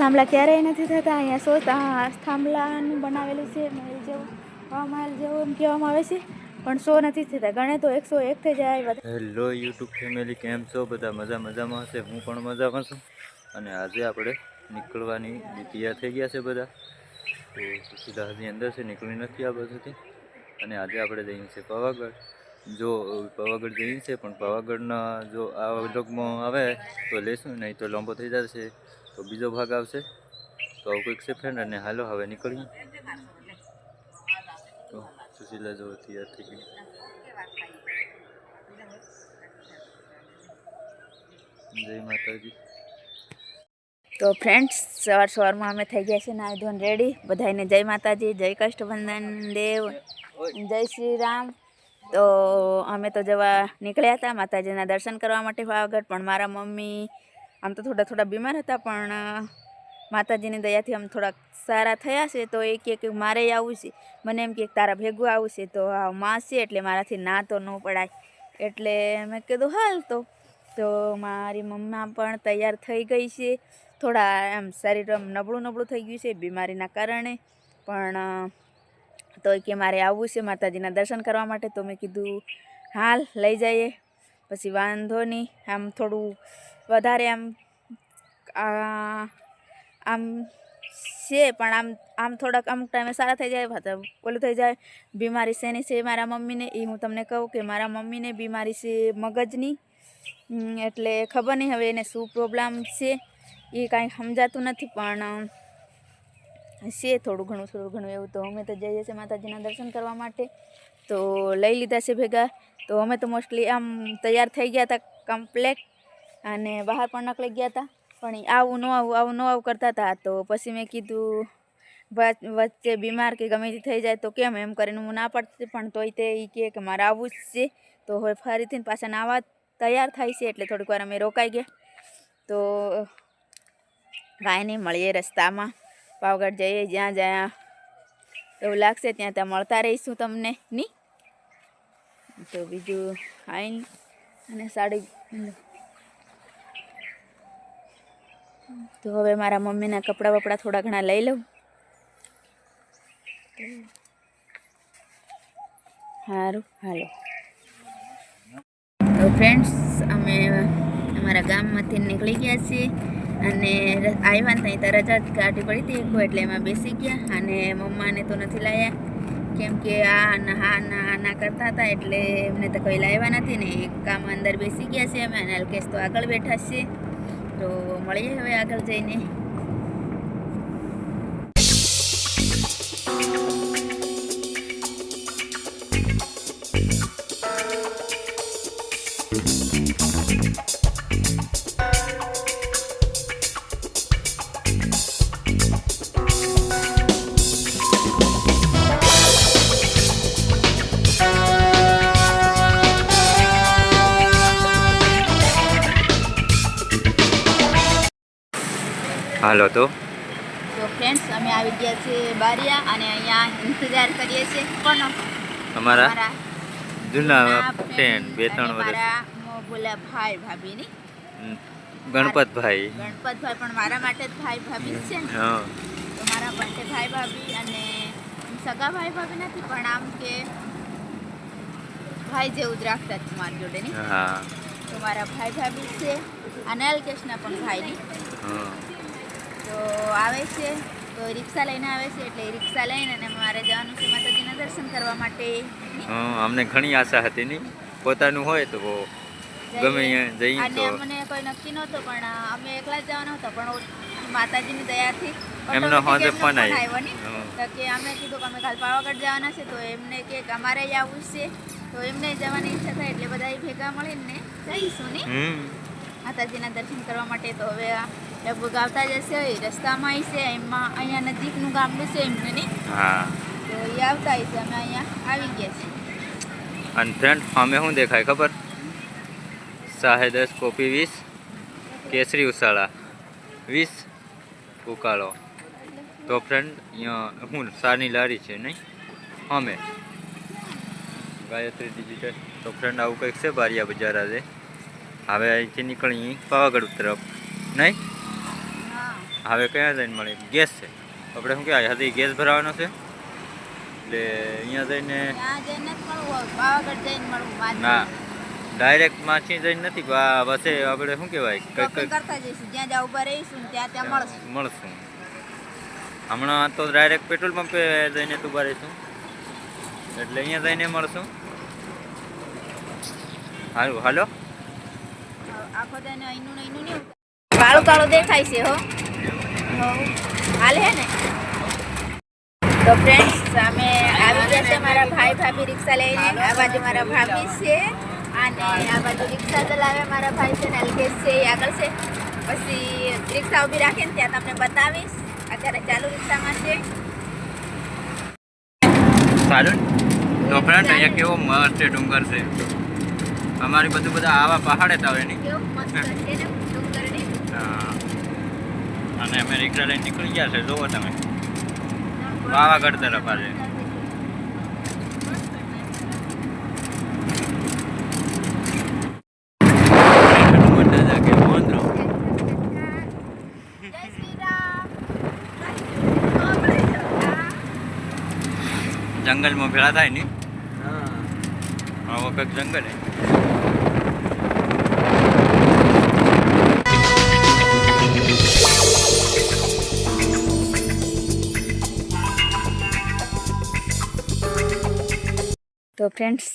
થાંભલા ક્યારેય નથી થતા. અહીંયા સો થાંભલાનું બનાવેલું છે, મહેલ જેવું. હવામહેલ જેવું એમ કહેવામાં આવે છે. પણ સો નથી થતા. ગણે તો એકસો એક થઈ જાય હેલો યુટ્યુબ ફેમિલી કેમ છો? બધા મજા મજામાં હશે? હું પણ મજામાં છું. અને આજે આપણે નીકળવાની તૈયાર થઈ ગયા છે બધા. તો સીધા હજી અંદર છે, નીકળી નથી આ બધુંથી. અને આજે આપણે જઈએ છીએ પાવાગઢ. જો, પાવાગઢ જઈએ છીએ, પણ પાવાગઢના જો આ વ્લોગમાં આવે, તો લેશું, નહીં તો લાંબો થઈ જશે. તો બીજો ભાગ આવશે. તો આવું કંઈક છે ફ્રેન્ડ અને હાલો, હવે નીકળીએ. તો સુશીલા જો તૈયાર થઈ ગઈ. જય માતાજી. તો ફ્રેન્ડ્સ સવાર સવારમાં અમે થઈ ગયા છે નાય ધોન રેડી બધાને જય માતાજી, જય કષ્ટબંધન દેવ, જય શ્રી રામ તો અમે તો જવા નીકળ્યા હતા માતાજીના દર્શન કરવા માટે પાવાગઢ પણ મારા મમ્મી આમ તો થોડા થોડા બીમાર હતા, પણ માતાજીની દયાથી આમ થોડાક સારા થયા છે. તો એ કહે કે મારે આવું છે. મને એમ કે તારા ભેગું આવું છે. તો આ માં છે એટલે મારાથી ના તો ન પડાય. એટલે મેં કીધું, હાલ તો. તો મારી મમ્મા પણ તૈયાર થઈ ગઈ છે. થોડા એમ શરીર આમ નબળું નબળું થઈ ગયું છે બીમારીના કારણે. પણ તો કે મારે આવવું છે માતાજીના દર્શન કરવા માટે. તો મેં કીધું, હાલ લઈ જઈએ. પછી વાંધો નહીં, આમ થોડું વધારે આમ આમ છે, પણ આમ આમ થોડાક અમુક ટાઈમે સારા થઈ જાય ઓલું થઈ જાય, બીમારી શેની છે મારા મમ્મીને, એ હું તમને કહું કે મારા મમ્મીને બીમારી છે મગજની. એટલે ખબર નહીં હવે એને શું પ્રોબ્લેમ છે, એ કાંઈ સમજાતું નથી, પણ છે થોડું ઘણું થોડું ઘણું એવું તો અમે તો જઈએ છીએ માતાજીના દર્શન કરવા માટે. તો લઈ લીધા છે ભેગા. તો અમે તો મોસ્ટલી આમ તૈયાર થઈ ગયા હતા કમ્પ્લેટ અને બહાર પણ નીકળી ગયા હતા. પણ આવું ન આવું આવું ન આવું કરતા હતા. તો પછી મેં કીધું વચ્ચે બીમાર કે ગમે તે થઈ જાય તો કેમ? એમ કરીને હું ના પડતી, પણ તોય તે એ કહે કે મારે આવવું જ છે. તો હવે ફરીથી પાછા નાવા તૈયાર થાય છે, એટલે થોડીક વાર અમે રોકાઈ ગયા. તો કાંઈ નહીં મળીએ રસ્તામાં. પાવાગઢ જઈએ, જ્યાં જ્યાં એવું લાગશે, ત્યાં ત્યાં મળતા રહીશું તમને, ની? તો બીજું આઈન અને સાડી તો હવે મારા મમ્મીના કપડાં બપડા થોડા ઘણા લઈ લઉં. સારું હાલો. તો ફ્રેન્ડ્સ અમે અમારા ગામમાંથી નીકળી ગયા છીએ. અને આવ્યા ને ત્યાં રજા જ કાઢી પડી હતી એક એટલે એમાં બેસી ગયા અને મમ્માને તો નથી લાવ્યા કેમ કે આ હા ના ના કરતા હતા એટલે એમને તો કોઈ લાવ્યા નથી ને એક કામ અંદર બેસી ગયા છે અમે અને અલ્કેશ તો આગળ બેઠા છે. તો મળીએ હવે આગળ જઈને. હાલો તો. તો ફ્રેન્ડ્સ અમે આવી ગયા છીએ બારિયા અને અહીંયા ઇંતજાર કરીએ છીએ. કોનો? અમારા મારા જૂના ફ્રેન્ડ બે ત્રણ વર્ષ. મોગુલા બોલા ભાઈ ભાભીની. ગણપતભાઈ. ગણપતભાઈ પણ મારા માટે જ ભાઈ ભાભી છે ને. હા. તો મારા માટે ભાઈ ભાભી અને સગા ભાઈ ભાભી નથી પણ આમ કે ભાઈ જેવું જ રાખતા જ છે મારી જોડે ની હા. તો મારા ભાઈ ભાભી છે અને અલ્કેશના પણ ભાઈની. હા. તો આવે છે. તો રિક્ષા લઈને આવે છે એટલે રિક્ષા લઈને અને મારે જવાનું છે માતાજીના દર્શન કરવા માટે. અમને ઘણી આશા હતી નહીં પોતાનું હોય તો ગમે જઈએ તો. અમને કોઈ નક્કી નહોતો પણ અમે એકલા જ જવાના હતા પણ માતાજીની દયાથી. એમનો હોજે ફોન આવ્યો. કે અમે કીધું કે અમે કાલ પાવાગઢ જવાના છે તો એમને કે અમારે અહીં આવવું છે. તો એમને જવાની ઈચ્છા થાય એટલે બધા ભેગા મળીને જઈશું ને માતાજીના દર્શન કરવા માટે તો હવે આ લગભગ આવતા જશે રસ્તામાં આવી છે એમાં અહીંયા નજીકનું ગામડું છે એમને નહીં હા તો એ આવતા હશે અમે અહીંયા આવી ગયા છીએ અને ફ્રેન્ડ અમે શું દેખાય ખબર સાહે દસ કોપી વીસ કેસરી ઉસાળા વીસ ઉકાળો તો ફ્રેન્ડ અહીંયા હું સાની લારી છે નહીં અમે ગાયત્રી ડિજિટલ તો ફ્રેન્ડ આવું કંઈક છે બારિયા બજાર આજે હવે અહીંથી નીકળી પાવાગઢ તરફ નહીં હા હવે ક્યાં જઈને મળી? ગેસ છે. આપણે શું કહેવાય? હજી ગેસ ભરાવાનો છે. એટલે અહીંયા જઈને. ના. ડાયરેક્ટ માછી જઈને નથી આ આપણે શું કહેવાય? કંઈક કઈ કરતા જઈશું. જ્યાં જ્યાં ઊભા રહીશું ત્યાં ત્યાં મળશું. મળશું. હમણાં તો ડાયરેક્ટ પેટ્રોલ પંપે જઈને જ ઊભા રહીશું. એટલે અહીંયા જઈને મળશું. હાલો હાલો. આખો દાને અહીંનું અહીંનું નહીં કાળો કાળો દેખાય છે હો. હાલે હે ને? તો ફ્રેન્ડ્સ અમે આવી ગયા છે મારા ભાઈ ભાભી રિક્ષા લઈને. આ બાજુ મારા ભાભી છે અને આ બાજુ રિક્ષા ચલાવે મારા ભાઈ છે ને અલ્કેશ છે એ આગળ છે. પછી રિક્ષા ઊભી રાખે ને ત્યાં તમને બતાવીશ. અત્યારે ચાલુ રિક્ષામાં છે. સારું. તો ફ્રેન્ડ અહીંયા કેવો મસ્ત ડુંગર છે. અમારી બધું બધા આવા પહાડ જ આવે નહીં કેવું મસ્ત છે ને ડુંગરની હા. અને અમે રિક્ષા લઈને નીકળી ગયા છે જુઓ તમે. પાવાગઢ તરફ આજે. મોટા જાગે મોંદરો. જય શ્રી રામ જંગલમાં ભેળા થાય ને? આવો કંઈક જંગલ હે. તો ફ્રેન્ડ્સ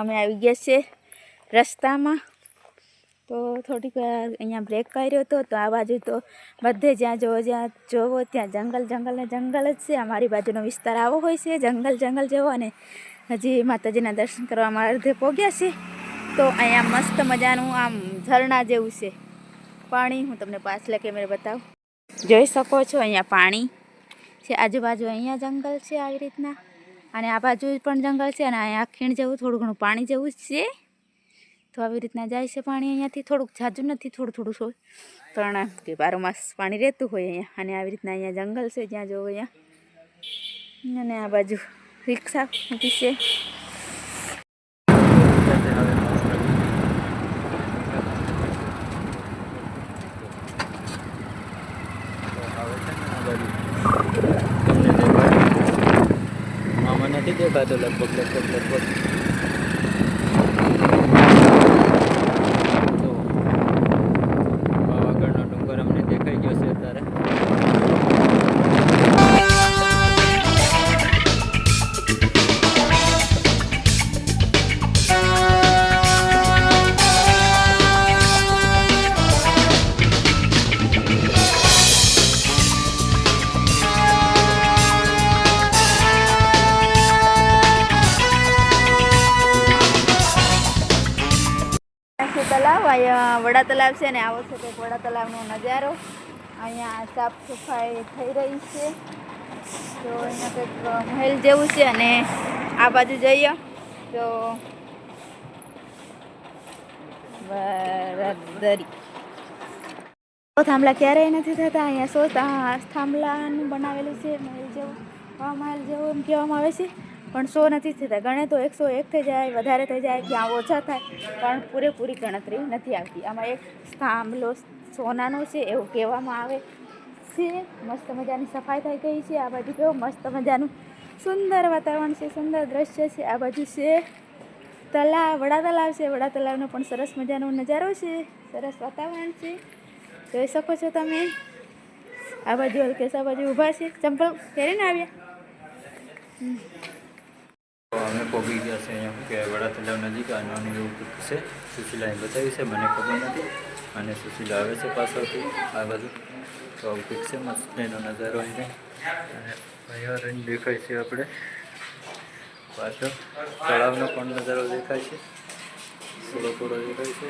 અમે આવી ગયા છે રસ્તામાં. તો થોડીક વાર અહીંયા બ્રેક કર્યો હતો તો આ બાજુ તો બધે જ્યાં જોવો જ્યાં જોવો, ત્યાં જંગલ જંગલ ને જંગલ જ છે. અમારી બાજુનો વિસ્તાર આવો હોય છે, જંગલ જંગલ જેવો અને હજી માતાજીના દર્શન કરવા અમારા અર્ધે પહોંચ્યા છે તો અહીંયા મસ્ત મજાનું આમ ઝરણા જેવું છે. પાણી હું તમને પાછલા કેમેરે બતાવું. જોઈ શકો છો અહીંયા પાણી છે. આજુબાજુ અહીંયા જંગલ છે આવી રીતના. અને આ બાજુ પણ જંગલ છે અને અહીંયા ખીણ જેવું થોડું ઘણું પાણી જેવું છે. તો આવી રીતના જાય છે પાણી અહીંયાથી. થોડુંક ઝાઝું નથી, થોડું થોડું શું પણ કે બારો માસ પાણી રહેતું હોય અહીંયા. અને આવી રીતના અહીંયા જંગલ છે જ્યાં જોવો અહીંયા. અને આ બાજુ રિક્ષા ઊભી છે. masyado lagbog lagbog lagbog અહીંયા વડા તલાવ છે ને આવો છે કંઈક વડા તલાવનો નજારો. અહીંયા સાફ સફાઈ થઈ રહી છે. તો અહીંયા કંઈક મહેલ જેવું છે અને આ બાજુ જઈએ. તો બરાદરી થાંભલા ક્યારેય નથી થતા? અહીંયા સો થાંભલાનું બનાવેલું છે, મહેલ જેવું મહેલ જેવું એમ કહેવામાં આવે છે. પણ સો નથી થતા. ગણે તો એકસો એક થઈ જાય, વધારે થઈ જાય ક્યાં ઓછા થાય, પણ પૂરેપૂરી ગણતરી નથી આવતી. આમાં એક થાંભલો સોનાનો છે એવું કહેવામાં આવે છે. મસ્ત મજાની સફાઈ થઈ ગઈ છે. આ બાજુ કેવું મસ્ત મજાનું સુંદર વાતાવરણ છે, સુંદર દ્રશ્ય છે. આ બાજુ છે તલાવ વડા તલાવ છે. વડા તલાવનો પણ સરસ મજાનો નજારો છે. સરસ વાતાવરણ છે. જોઈ શકો છો તમે. આ બાજુ હલકેશ આ બાજુ ઊભા છે. ચંપલ પહેરીને આવ્યા. અમે ગયા છે અહીંયા કે વડા તલાવ નજીક આ નાનું એવું છે. સુશીલાએ બતાવી છે મને ખબર નથી. અને સુશીલા આવે છે પાછળથી આ બાજુ. તો આવું કંઈક છે મસ્ત એનો નજારો અહીંયા અને પર્યાવરણ દેખાય છે આપણે. પાછળ તળાવનો પણ નજારો દેખાય છે. થોડો થોડો દેખાય છે.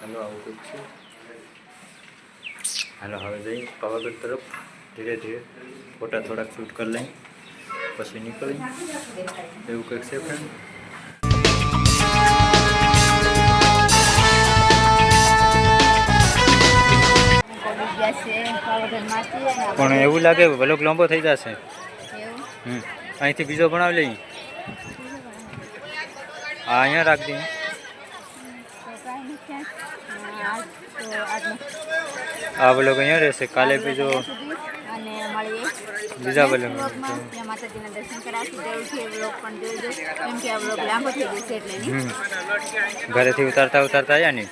હાલો આવું કંઈક છે. હાલો હવે જઈ પાવાગઢ તરફ. ધીરે ધીરે ફોટા થોડાક શૂટ કરી લઈ પછી નીકળી. એવું કંઈક છે ફ્રેન્ડ પણ એવું લાગે ભલોક લાંબો થઈ જશે. હમ. અહીંથી બીજો બનાવી લઈ. હા અહીંયા રાખી દઈએ નથી આ બ્લોગ અહીંયા રહેશે. કાલે બીજો ત્યાં માતાજીના દર્શન કરાવશું. જરૂરથી એ બ્લોગ પણ જોઈજો કેમ કે આ બ્લોગ લાંબો થઈ જશે એટલે ઘરેથી ઉતારતા ઉતારતા આવ્યા ને